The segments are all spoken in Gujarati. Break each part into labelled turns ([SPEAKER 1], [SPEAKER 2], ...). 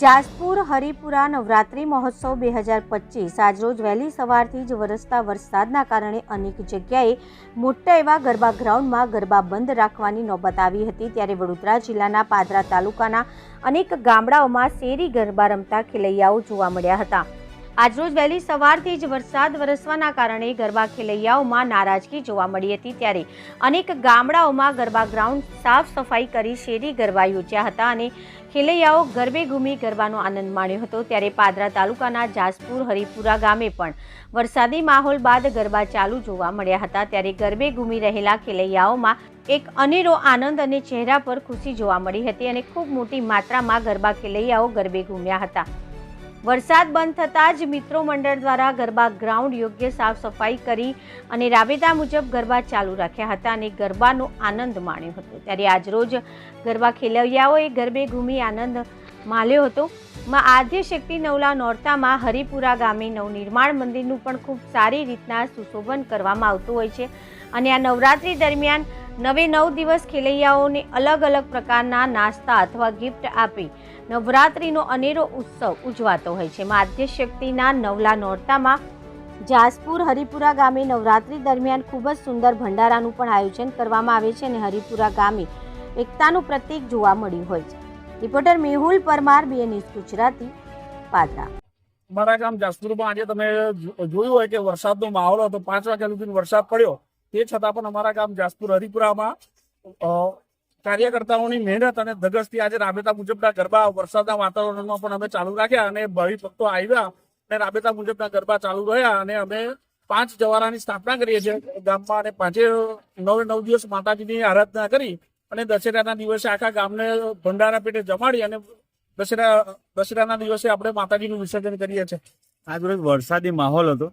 [SPEAKER 1] જાસપુર હરિપુરા નવરાત્રિ મહોત્સવ બે હજાર પચીસ આજરોજ વહેલી સવારથી જ વરસતા વરસાદના કારણે અનેક જગ્યાએ મોટા એવા ગરબા ગ્રાઉન્ડમાં ગરબા બંધ રાખવાની નોબત આવી હતી. ત્યારે વડોદરા જિલ્લાના પાદરા તાલુકાના અનેક ગામડાઓમાં શેરી ગરબા રમતા ખેલૈયાઓ જોવા મળ્યા હતા. આજરોજ વહેલી સવારથી જ વરસાદ વરસવાના કારણે ગરબા ખેલૈયાઓમાં નારાજગી જોવા મળી હતી ત્યારે અનેક ગામડાઓમાં ગરબા ગ્રાઉન્ડ સાફ સફાઈ કરી શેરી ગરબા યોજ્યા હતા અને ખેલૈયાઓ ગરબે ઘૂમી ગરબાનો આનંદ માણ્યો હતો. ત્યારે પાદરા તાલુકાના જાસપુર હરિપુરા ગામે પણ વરસાદી માહોલ બાદ ગરબા ચાલુ જોવા મળ્યા હતા. ત્યારે ગરબે ઘૂમી રહેલા ખેલૈયાઓમાં એક અનેરો આનંદ અને ચહેરા પર ખુશી જોવા મળી હતી અને ખૂબ મોટી માત્રામાં ગરબા ખેલૈયાઓ ગરબે ઘૂમ્યા હતા. વરસાદ બંધ થતાં જ મિત્રો મંડળ દ્વારા ગરબા ગ્રાઉન્ડ યોગ્ય સાફ સફાઈ કરી અને રાબેતા મુજબ ગરબા ચાલુ રાખ્યા હતા અને ગરબાનો આનંદ માણ્યો હતો. ત્યારે આજરોજ ગરબા ખેલૈયાઓએ ગરબે ઘૂમી આનંદ માલ્યો હતો. માં આદ્ય શક્તિ નવલા નોરતામાં હરિપુરા ગામે નવનિર્માણ મંદિરનું પણ ખૂબ સારી રીતના સુશોભન કરવામાં આવતું હોય છે. અને આ નવરાત્રી દરમિયાન નવે નવ દિવસ ખેલૈયાઓને અલગ અલગ પ્રકારના નાસ્તા અથવા ગિફ્ટ આપી નવરાત્રિનો અનેરો ઉત્સવ ઉજવાતો હોય છે. માધ્ય શક્તિના નવલા નોરતામાં જાસપુર હરિપુરા ગામે નવરાત્રી દરમિયાન ખૂબ જ સુંદર ભંડારાનું પણ આયોજન કરવામાં આવે છે અને હરિપુરા ગામે એકતાનું પ્રતીક જોવા મળ્યું હોય છે. Reporter Mehul Parmar BNS Gujarati, Padra.
[SPEAKER 2] મારા ગામ જાસપુરમાં આજે તમે જોયું હોય કે વરસાદનો માહોલ હતો. પાંચ વાગ્યા સુધી વરસાદ પડ્યો. તે છતાં પણ અમારા ગામ જાસપુર હરિપુરામાં કાર્યકર્તાઓની મહેનત અને ધગસથી આજે રાબેતા મુજબના ગરબા વરસાદના વાતાવરણમાં પણ અમે ચાલુ રાખ્યા અને ભાવિ ભક્તો આવ્યા અને રાબેતા મુજબના ગરબા ચાલુ રહ્યા અને અમે પાંચ જવારાની સ્થાપના કરીએ છીએ ગામમાં અને પાંચે નવે નવ દિવસ માતાજીની આરાધના કરી અને દશેરાના દિવસે આખા ગામને ભંડારા પેટે જમાડી અને દશેરા દશેરાના દિવસે આપણે માતાજીનું વિસર્જન કરીએ છીએ.
[SPEAKER 3] આજ રોજ વરસાદી માહોલ હતો.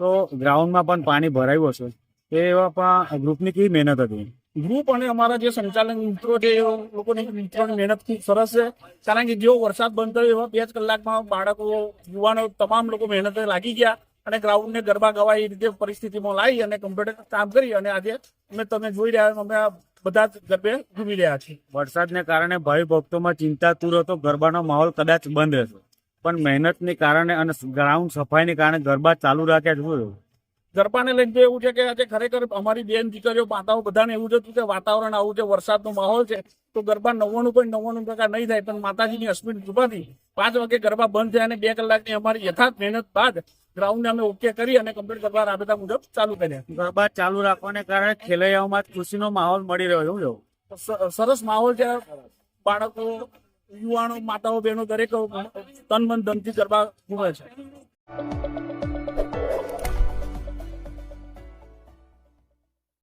[SPEAKER 3] તો ગ્રાઉન્ડમાં પણ પાણી ભરાયું હશે. તે એવા પણ ગ્રુપની કેવી મહેનત હતી?
[SPEAKER 2] ગ્રુપ અને અમારા જે સંચાલન મિત્રો છે એ લોકોની મિત્રોની મહેનત ખૂબ સરસ છે. કારણ કે જેવો વરસાદ બંધ થયો એવા બે જ કલાકમાં બાળકો યુવાનો તમામ લોકો મહેનતે લાગી ગયા અને ગ્રાઉન્ડને ગરબા ગવાય એ રીતે પરિસ્થિતિમાં લાવી અને કમ્પ્યુટર કામ કરી અને આજે અમે તમે જોઈ રહ્યા અમે આ બધા ગરબે ઘૂમી રહ્યા છે.
[SPEAKER 3] વરસાદને કારણે ભાવિ ભક્તોમાં ચિંતાતુર હતો ગરબાનો માહોલ કદાચ બંધ હશે પણ મહેનતને કારણે અને ગ્રાઉન્ડ સફાઈને કારણે ગરબા ચાલુ રાખ્યા થયું?
[SPEAKER 2] ગરબાને લઈને તો એવું છે કે આજે ખરેખર અમારી બેન દીકરીઓ માતાઓ બધાને એવું જ હતું કે વાતાવરણ આવું છે વરસાદનો માહોલ છે તો ગરબા નવ્વાણું પોઈન્ટ નવ્વાણું ટકા નહીં થાય પણ માતાજીની અસ્મિત કૃપાથી પાંચ વાગે ગરબા બંધ થયા અને બે કલાકની અમારી યથાર્થ મહેનત બાદ ગ્રાઉન્ડને અમે ઓકે કરી અને કમ્પ્લીટ કરવા રાબેતા મુજબ ચાલુ કર્યા.
[SPEAKER 3] બાદ ચાલુ રાખવાને કારણે ખેલૈયાઓમાં ખુશીનો માહોલ મળી રહ્યો છે શું
[SPEAKER 2] સરસ માહોલ છે. બાળકો યુવાનો માતાઓ બહેનો દરેક તન મન ધનથી ગરબા ઘૂમે છે.